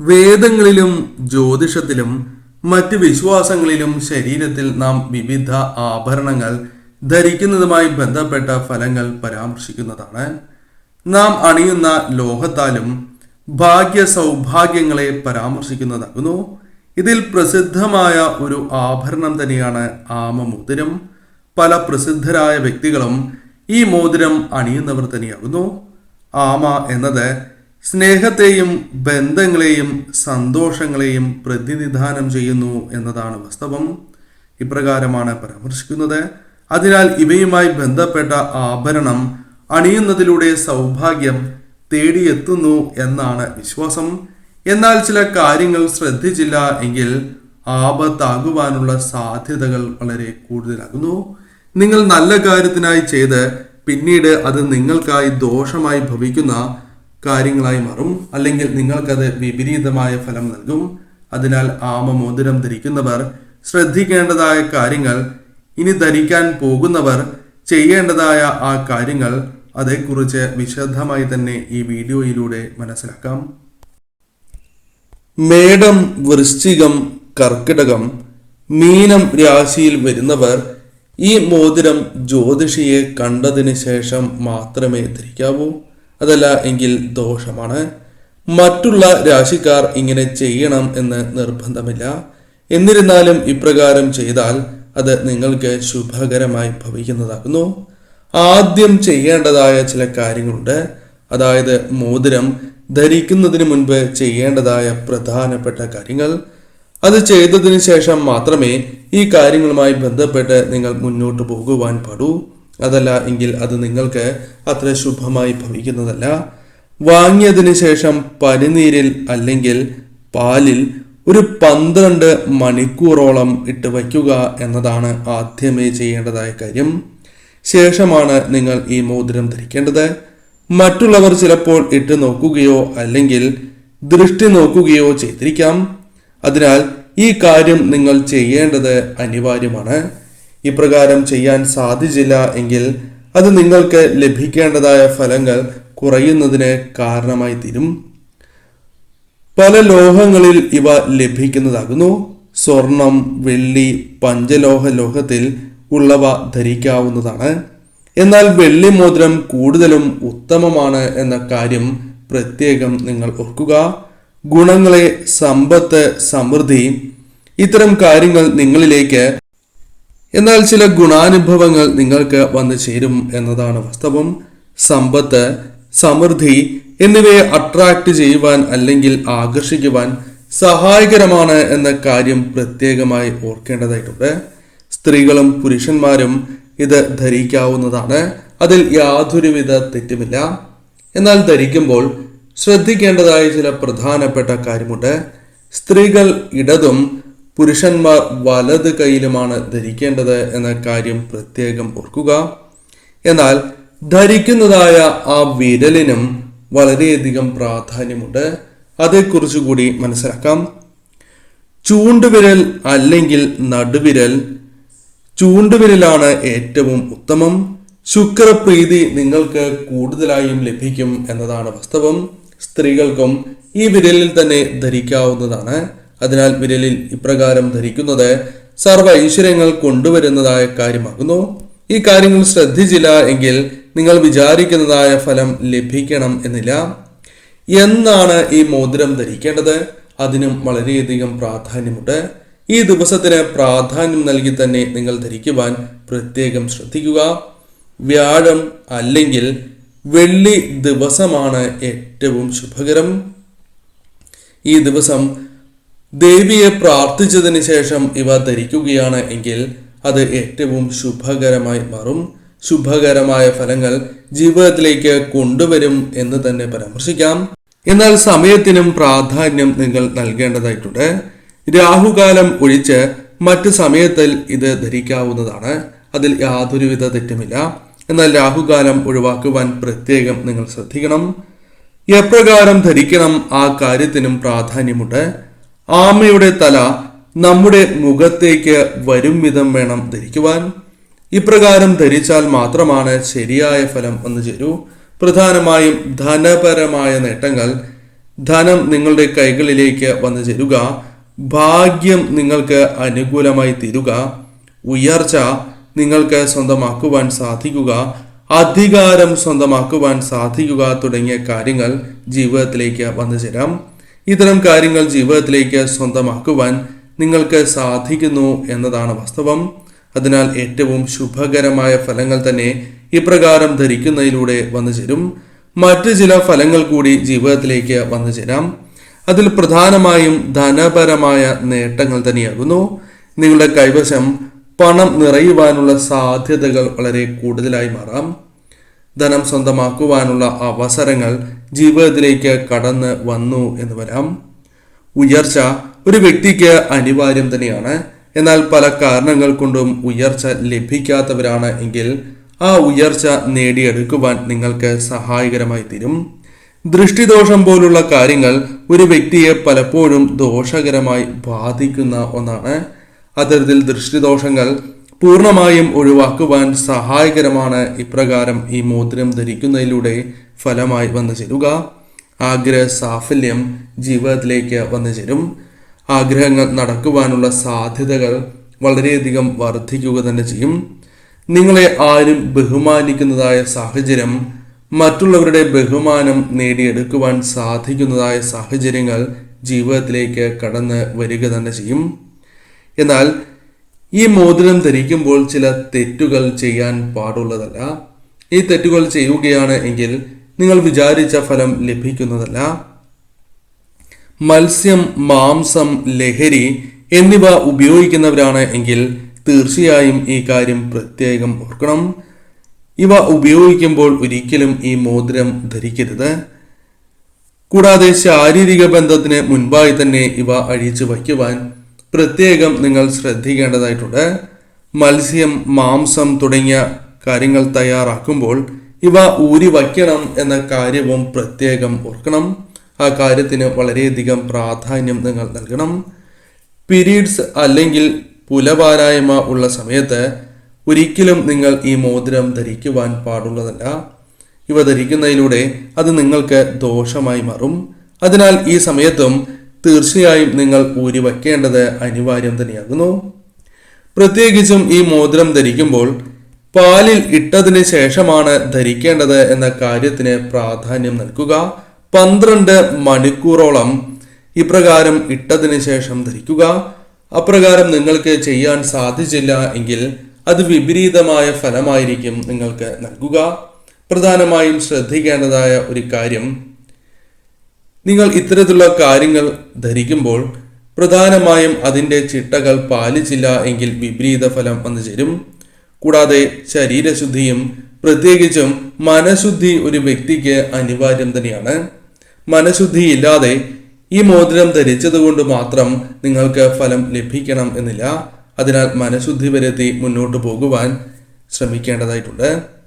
വേദങ്ങളിലും ജ്യോതിഷത്തിലും മറ്റ് വിശ്വാസങ്ങളിലും ശരീരത്തിൽ നാം വിവിധ ആഭരണങ്ങൾ ധരിക്കുന്നതുമായി ബന്ധപ്പെട്ട ഫലങ്ങൾ പരാമർശിക്കുന്നതാണ്. നാം അണിയുന്ന ലോഹത്താലും ഭാഗ്യ സൗഭാഗ്യങ്ങളെ പരാമർശിക്കുന്നതാകുന്നു. ഇതിൽ പ്രസിദ്ധമായ ഒരു ആഭരണം തന്നെയാണ് ആമമോതിരം. പല പ്രസിദ്ധരായ വ്യക്തികളും ഈ മോതിരം അണിയുന്നവർ തന്നെയാകുന്നു. ആമ എന്നത് സ്നേഹത്തെയും ബന്ധങ്ങളെയും സന്തോഷങ്ങളെയും പ്രതിനിധാനം ചെയ്യുന്നു എന്നതാണ് വാസ്തവം. ഇപ്രകാരമാണ് പരാമർശിക്കുന്നത്. അതിനാൽ ഇവയുമായി ബന്ധപ്പെട്ട ആഭരണം അണിയുന്നതിലൂടെ സൗഭാഗ്യം തേടിയെത്തുന്നു എന്നാണ് വിശ്വാസം. എന്നാൽ ചില കാര്യങ്ങൾ ശ്രദ്ധിച്ചില്ല എങ്കിൽ ആപത്താകുവാനുള്ള സാധ്യതകൾ വളരെ കൂടുതലാകുന്നു. നിങ്ങൾ നല്ല കാര്യത്തിനായി ചെയ്ത് പിന്നീട് അത് നിങ്ങൾക്കായി ദോഷമായി ഭവിക്കുന്ന കാര്യങ്ങളായി മാറും. അല്ലെങ്കിൽ നിങ്ങൾക്കത് വിപരീതമായ ഫലം നൽകും. അതിനാൽ ആമ ആമമോതിരം ധരിക്കുന്നവർ ശ്രദ്ധിക്കേണ്ടതായ കാര്യങ്ങൾ ഇനി ധരിക്കാൻ പോകുന്നവർ ചെയ്യേണ്ടതായ ആ കാര്യങ്ങൾ അതേക്കുറിച്ച് വിശദമായി തന്നെ ഈ വീഡിയോയിലൂടെ മനസ്സിലാക്കാം. മേടം വൃശ്ചികം കർക്കിടകം മീനം രാശിയിൽ വരുന്നവർ ഈ മോതിരം ജ്യോതിഷിയെ കണ്ടതിന് ശേഷം മാത്രമേ ധരിക്കാവൂ. അതല്ല എങ്കിൽ ദോഷമാണ്. മറ്റുള്ള രാശിക്കാർ ഇങ്ങനെ ചെയ്യണം എന്ന് നിർബന്ധമില്ല. എന്നിരുന്നാലും ഇപ്രകാരം ചെയ്താൽ അത് നിങ്ങൾക്ക് ശുഭകരമായി ഭവിക്കുന്നതാകുന്നു. ആദ്യം ചെയ്യേണ്ടതായ ചില കാര്യങ്ങളുണ്ട്. അതായത് മോതിരം ധരിക്കുന്നതിന് മുൻപ് ചെയ്യേണ്ടതായ പ്രധാനപ്പെട്ട കാര്യങ്ങൾ. അത് ചെയ്തതിന് ശേഷം മാത്രമേ ഈ കാര്യങ്ങളുമായി ബന്ധപ്പെട്ട് നിങ്ങൾ മുന്നോട്ട് പോകുവാൻ പാടൂ. അതല്ല എങ്കിൽ അത് നിങ്ങൾക്ക് അത്ര ശുഭമായി ഭവിക്കുന്നതല്ല. വാങ്ങിയതിന് ശേഷം പനിനീരിൽ അല്ലെങ്കിൽ പാലിൽ ഒരു പന്ത്രണ്ട് മണിക്കൂറോളം ഇട്ട് വയ്ക്കുക എന്നതാണ് ആദ്യമേ ചെയ്യേണ്ടതായ കാര്യം. ശേഷമാണ് നിങ്ങൾ ഈ മോതിരം ധരിക്കേണ്ടത്. മറ്റുള്ളവർ ചിലപ്പോൾ ഇട്ട് നോക്കുകയോ അല്ലെങ്കിൽ ദൃഷ്ടി നോക്കുകയോ ചെയ്തിരിക്കാം. അതിനാൽ ഈ കാര്യം നിങ്ങൾ ചെയ്യേണ്ടത് അനിവാര്യമാണ്. ഇപ്രകാരം ചെയ്യാൻ സാധിച്ചില്ല എങ്കിൽ അത് നിങ്ങൾക്ക് ലഭിക്കേണ്ടതായ ഫലങ്ങൾ കുറയുന്നതിന് കാരണമായി തീരും. പല ലോഹങ്ങളിൽ ഇവ ലഭിക്കുന്നതാകുന്നു. സ്വർണം വെള്ളി പഞ്ചലോഹ ലോഹത്തിൽ ഉള്ളവ ധരിക്കാവുന്നതാണ്. എന്നാൽ വെള്ളി മോതിരം കൂടുതലും ഉത്തമമാണ് എന്ന കാര്യം പ്രത്യേകം നിങ്ങൾ ഓർക്കുക. ഗുണങ്ങളെ സമ്പത്ത് സമൃദ്ധി ഇത്തരം കാര്യങ്ങൾ നിങ്ങളിലേക്ക് എന്നാൽ ചില ഗുണാനുഭവങ്ങൾ നിങ്ങൾക്ക് വന്നു ചേരും എന്നതാണ് വാസ്തവം. സമ്പത്ത് സമൃദ്ധി എന്നിവയെ അട്രാക്ട് ചെയ്യുവാൻ അല്ലെങ്കിൽ ആകർഷിക്കുവാൻ സഹായകരമാണ് എന്ന കാര്യം പ്രത്യേകമായി ഓർക്കേണ്ടതായിട്ടുണ്ട്. സ്ത്രീകളും പുരുഷന്മാരും ഇത് ധരിക്കാവുന്നതാണ്. അതിൽ യാതൊരുവിധ തെറ്റുമില്ല. എന്നാൽ ധരിക്കുമ്പോൾ ശ്രദ്ധിക്കേണ്ടതായ ചില പ്രധാനപ്പെട്ട കാര്യമുണ്ട്. സ്ത്രീകൾ ഇടതും പുരുഷന്മാർ വലത് കൈയിലുമാണ് ധരിക്കേണ്ടത് എന്ന കാര്യം പ്രത്യേകം ഓർക്കുക. എന്നാൽ ധരിക്കുന്നതായ ആ വിരലിനും വളരെയധികം പ്രാധാന്യമുണ്ട്. അതേക്കുറിച്ച് കൂടി മനസ്സിലാക്കാം. ചൂണ്ടുവിരൽ അല്ലെങ്കിൽ നടുവിരൽ. ചൂണ്ടുവിരലാണ് ഏറ്റവും ഉത്തമം. ശുക്രപ്രീതി നിങ്ങൾക്ക് കൂടുതലായും ലഭിക്കും എന്നതാണ് വാസ്തവം. സ്ത്രീകൾക്കും ഈ വിരലിൽ തന്നെ ധരിക്കാവുന്നതാണ്. അതിനാൽ വിരലിൽ ഇപ്രകാരം ധരിക്കുന്നത് സർവ ഐശ്വര്യങ്ങൾ കൊണ്ടുവരുന്നതായ കാര്യമാകുന്നു. ഈ കാര്യങ്ങൾ ശ്രദ്ധിച്ചില്ല എങ്കിൽ നിങ്ങൾ വിചാരിക്കുന്നതായ ഫലം ലഭിക്കണം എന്നില്ല. എന്നാണ് ഈ മോതിരം ധരിക്കേണ്ടത്? അതിനും വളരെയധികം പ്രാധാന്യമുണ്ട്. ഈ ദിവസത്തിന് പ്രാധാന്യം നൽകി തന്നെ നിങ്ങൾ ധരിക്കുവാൻ പ്രത്യേകം ശ്രദ്ധിക്കുക. വ്യാഴം അല്ലെങ്കിൽ വെള്ളി ദിവസമാണ് ഏറ്റവും ശുഭകരം. ഈ ദിവസം ദേവിയെ പ്രാർത്ഥിച്ചതിന് ശേഷം ഇവ ധരിക്കുകയാണ് എങ്കിൽ അത് ഏറ്റവും ശുഭകരമായി മാറും. ശുഭകരമായ ഫലങ്ങൾ ജീവിതത്തിലേക്ക് കൊണ്ടുവരും എന്ന് തന്നെ പരാമർശിക്കാം. എന്നാൽ സമയത്തിനും പ്രാധാന്യം നിങ്ങൾ നൽകേണ്ടതായിട്ടുണ്ട്. രാഹുകാലം ഒഴിച്ച് മറ്റു സമയത്തിൽ ഇത് ധരിക്കാവുന്നതാണ്. അതിൽ യാതൊരുവിധ തെറ്റുമില്ല. എന്നാൽ രാഹുകാലം ഒഴിവാക്കുവാൻ പ്രത്യേകം നിങ്ങൾ ശ്രദ്ധിക്കണം. എപ്രകാരം ധരിക്കണം ആ കാര്യത്തിനും പ്രാധാന്യമുണ്ട്. ആമയുടെ തല നമ്മുടെ മുഖത്തേക്ക് വരും വിധം വേണം ധരിക്കുവാൻ. ഇപ്രകാരം ധരിച്ചാൽ മാത്രമാണ് ശരിയായ ഫലം വന്നു ചേരൂ. പ്രധാനമായും ധനപരമായ നേട്ടങ്ങൾ ധനം നിങ്ങളുടെ കൈകളിലേക്ക് വന്നു ചേരുക. ഭാഗ്യം നിങ്ങൾക്ക് അനുകൂലമായി തീരുക. ഉയർച്ച നിങ്ങൾക്ക് സ്വന്തമാക്കുവാൻ സാധിക്കുക. അധികാരം സ്വന്തമാക്കുവാൻ സാധിക്കുക തുടങ്ങിയ കാര്യങ്ങൾ ജീവിതത്തിലേക്ക് വന്നു ചേരാം. ഇത്തരം കാര്യങ്ങൾ ജീവിതത്തിലേക്ക് സ്വന്തമാക്കുവാൻ നിങ്ങൾക്ക് സാധിക്കുന്നു എന്നതാണ് വാസ്തവം. അതിനാൽ ഏറ്റവും ശുഭകരമായ ഫലങ്ങൾ തന്നെ ഇപ്രകാരം ധരിക്കുന്നതിലൂടെ വന്നു ചേരും. മറ്റ് ചില ഫലങ്ങൾ കൂടി ജീവിതത്തിലേക്ക് വന്നു ചേരാം. അതിൽ പ്രധാനമായും ധനപരമായ നേട്ടങ്ങൾ തന്നെയാകുന്നു. നിങ്ങളുടെ കൈവശം പണം നിറയുവാനുള്ള സാധ്യതകൾ വളരെ കൂടുതലായി മാറാം. ധനം സ്വന്തമാക്കുവാനുള്ള അവസരങ്ങൾ ജീവിതത്തിലേക്ക് കടന്ന് വന്നു എന്ന് വരാം. ഉയർച്ച ഒരു വ്യക്തിക്ക് അനിവാര്യം തന്നെയാണ്. എന്നാൽ പല കാരണങ്ങൾ കൊണ്ടും ഉയർച്ച ലഭിക്കാത്തവരാണ് എങ്കിൽ ആ ഉയർച്ച നേടിയെടുക്കുവാൻ നിങ്ങൾക്ക് സഹായകരമായി തീരും. ദൃഷ്ടിദോഷം പോലുള്ള കാര്യങ്ങൾ ഒരു വ്യക്തിയെ പലപ്പോഴും ദോഷകരമായി ബാധിക്കുന്ന ഒന്നാണ്. അത്തരത്തിൽ ദൃഷ്ടിദോഷങ്ങൾ പൂർണമായും ഒഴിവാക്കുവാൻ സഹായകരമാണ് ഇപ്രകാരം ഈ മോതിരം ധരിക്കുന്നതിലൂടെ ഫലമായി വന്നു ചേരുക. ആഗ്രഹ സാഫല്യം ജീവിതത്തിലേക്ക് വന്നു ചേരും. ആഗ്രഹങ്ങൾ നടക്കുവാനുള്ള സാധ്യതകൾ വളരെയധികം വർദ്ധിക്കുക തന്നെ ചെയ്യും. നിങ്ങളെ ആരും ബഹുമാനിക്കുന്നതായ സാഹചര്യം മറ്റുള്ളവരുടെ ബഹുമാനം നേടിയെടുക്കുവാൻ സാധിക്കുന്നതായ സാഹചര്യങ്ങൾ ജീവിതത്തിലേക്ക് കടന്ന് വരിക തന്നെ ചെയ്യും. എന്നാൽ ഈ മോതിരം ധരിക്കുമ്പോൾ ചില തെറ്റുകൾ ചെയ്യാൻ പാടുള്ളതല്ല. ഈ തെറ്റുകൾ ചെയ്യുകയാണ് എങ്കിൽ നിങ്ങൾ വിചാരിച്ച ഫലം ലഭിക്കുന്നതല്ല. മത്സ്യം മാംസം ലഹരി എന്നിവ ഉപയോഗിക്കുന്നവരാണ് എങ്കിൽ തീർച്ചയായും ഈ കാര്യം പ്രത്യേകം ഓർക്കണം. ഇവ ഉപയോഗിക്കുമ്പോൾ ഒരിക്കലും ഈ മോതിരം ധരിക്കരുത്. കൂടാതെ ശാരീരിക ബന്ധത്തിന് മുൻപായി തന്നെ ഇവ അഴിച്ചു വയ്ക്കുവാൻ പ്രത്യേകം നിങ്ങൾ ശ്രദ്ധിക്കേണ്ടതായിട്ടുണ്ട്. മത്സ്യം മാംസം തുടങ്ങിയ കാര്യങ്ങൾ തയ്യാറാക്കുമ്പോൾ ഇവ ഊരി വയ്ക്കണം എന്ന കാര്യവും പ്രത്യേകം ഓർക്കണം. ആ കാര്യത്തിന് വളരെയധികം പ്രാധാന്യം നിങ്ങൾ നൽകണം. പീരീഡ്സ് അല്ലെങ്കിൽ പുലപാരായ്മ ഉള്ള സമയത്ത് ഒരിക്കലും നിങ്ങൾ ഈ മോതിരം ധരിക്കുവാൻ പാടുള്ളതല്ല. ഇവ ധരിക്കുന്നതിലൂടെ അത് നിങ്ങൾക്ക് ദോഷമായി മാറും. അതിനാൽ ഈ സമയത്തും തീർച്ചയായും നിങ്ങൾ ഊരി വയ്ക്കേണ്ടത് അനിവാര്യം തന്നെയാകുന്നു. പ്രത്യേകിച്ചും ഈ മോതിരം ധരിക്കുമ്പോൾ പാലിൽ ഇട്ടതിന് ശേഷമാണ് ധരിക്കേണ്ടത് എന്ന കാര്യത്തിന് പ്രാധാന്യം നൽകുക. പന്ത്രണ്ട് മണിക്കൂറോളം ഇപ്രകാരം ഇട്ടതിന് ശേഷം ധരിക്കുക. അപ്രകാരം നിങ്ങൾക്ക് ചെയ്യാൻ സാധിച്ചില്ല എങ്കിൽ അത് വിപരീതമായ ഫലമായിരിക്കും നിങ്ങൾക്ക് നൽകുക. പ്രധാനമായും ശ്രദ്ധിക്കേണ്ടതായ ഒരു കാര്യം നിങ്ങൾ ഇത്തരത്തിലുള്ള കാര്യങ്ങൾ ധരിക്കുമ്പോൾ പ്രധാനമായും അതിന്റെ ചിട്ടകൾ പാലിച്ചില്ല എങ്കിൽ വിപരീത ഫലം വന്നു ചേരും കൂടാതെ ശരീരശുദ്ധിയും പ്രത്യേകിച്ചും മനഃശുദ്ധി ഒരു വ്യക്തിക്ക് അനിവാര്യം തന്നെയാണ്. മനഃശുദ്ധി ഇല്ലാതെ ഈ മോതിരം ധരിച്ചതുകൊണ്ട് മാത്രം നിങ്ങൾക്ക് ഫലം ലഭിക്കണം എന്നില്ല. അതിനാൽ മനഃശുദ്ധി വരുത്തി മുന്നോട്ട് പോകുവാൻ ശ്രമിക്കേണ്ടതായിട്ടുണ്ട്.